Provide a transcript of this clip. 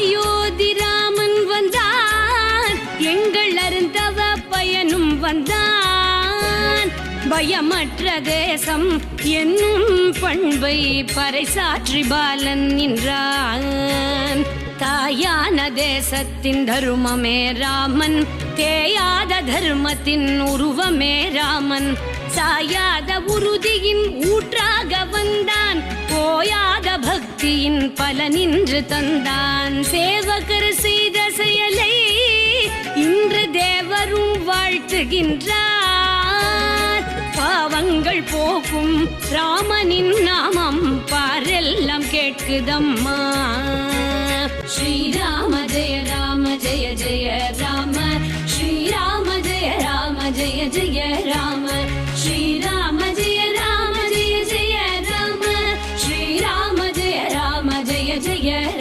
அயோத்தி ராமன் வந்தான். எங்கள் அருந்தவ பயனும் வந்தான். பயமற்ற தேசம் என்னும் பண்பை பறைசாற்றி பாலன் நின்றான். தாயான தேசத்தின் தருமமே ராமன். தேயாத தர்மத்தின் உருவமே ராமன். சாயாத உறுதியின் பக்தியின் பலனின்று தந்தான். சேவகர் செய்த செயலை இன்று தேவரும் வாழ்த்துகின்றார். பாவங்கள் போக்கும் ராமனின் நாமம் பாரெல்லாம் கேட்குதம்மா. ஸ்ரீராம ஜெய ராம ஜெய ஜெய ராம. ஸ்ரீராம ஜெய ராம ஜெய ஜெய yeah.